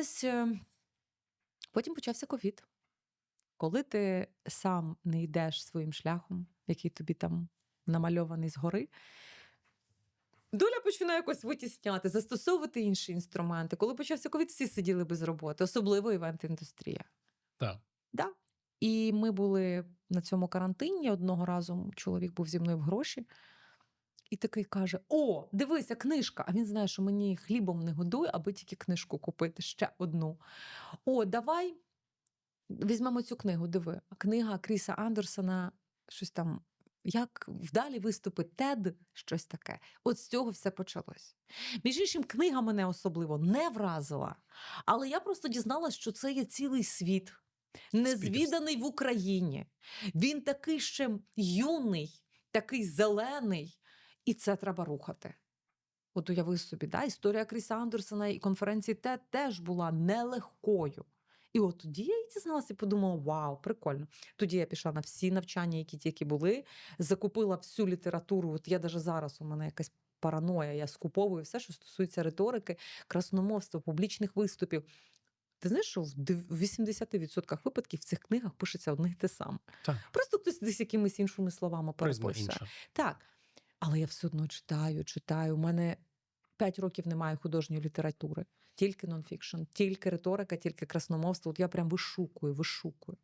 ось е, потім почався ковід. Коли ти сам не йдеш своїм шляхом, який тобі там намальований згори, доля починає якось витісняти, застосовувати інші інструменти. Коли почався ковід, всі сиділи без роботи, особливо івент-індустрія. Так. Да. І ми були на цьому карантині. Одного разу чоловік був зі мною в гроші. І такий каже: О, дивися, книжка! А він знає, що мені хлібом не годує, аби тільки книжку купити ще одну. О, давай візьмемо цю книгу. Диви. Книга Кріса Андерсона, щось там. Як вдалі виступить Тед, щось таке. От з цього все почалось. Між іншим, книга мене особливо не вразила. Але я просто дізналась, що це є цілий світ, незвіданий в Україні. Він такий ще юний, такий зелений, і це треба рухати. От уяви собі, да? історія Кріса Андерсона і конференції ТЕД теж була нелегкою. І от тоді я і дізналася і подумала: вау, прикольно. Тоді я пішла на всі навчання, які тільки були, закупила всю літературу. От я навіть зараз у мене якась параноя, я скуповую все, що стосується риторики, красномовства, публічних виступів. Ти знаєш, що в 80% випадків в цих книгах пишеться одне й те саме. Так. Просто хтось десь якимись іншими словами інша. Так. Але я все одно читаю, читаю. У мене 5 років немає художньої літератури, тільки нонфікшн, тільки риторика, тільки красномовство. От я прям вишукую, вишукую.